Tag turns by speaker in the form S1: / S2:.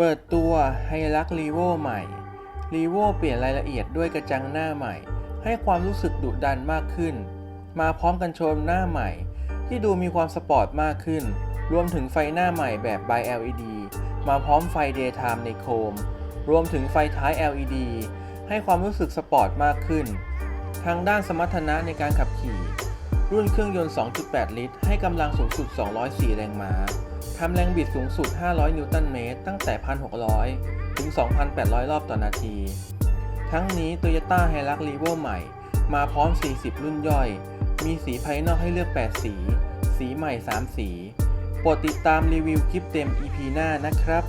S1: เปิดตัวไฮรักรีโวใหม่รีโวเปลี่ยนรายละเอียดด้วยกระจังหน้าใหม่ ให้ความรู้สึกดุดันมากขึ้น มาพร้อมกันโชมหน้าใหม่ ที่ดูมีความสปอร์ตมากขึ้น รวมถึงไฟหน้าใหม่แบบ by LED มาพร้อมไฟ daytime ในโคม รวมถึงไฟท้าย LED ให้ความรู้สึกสปอร์ตมากขึ้น ทางด้านสมรรถนะในการขับขี่ รุ่นเครื่องยนต์ 2.8 ลิตร ให้กำลังสูงสุด 204 แรงม้า ทำแรงบิดสูงสุด 500 นิวตันเมตร ตั้งแต่ 1,600 ถึง 2,800 รอบต่อนาที ทั้งนี้ Toyota Hilux Revo ใหม่ มาพร้อม 40 รุ่นย่อย มีสีภายนอกให้เลือก 8 สี สีใหม่ 3 สี โปรดติดตามรีวิวคลิปเต็ม EP หน้านะครับ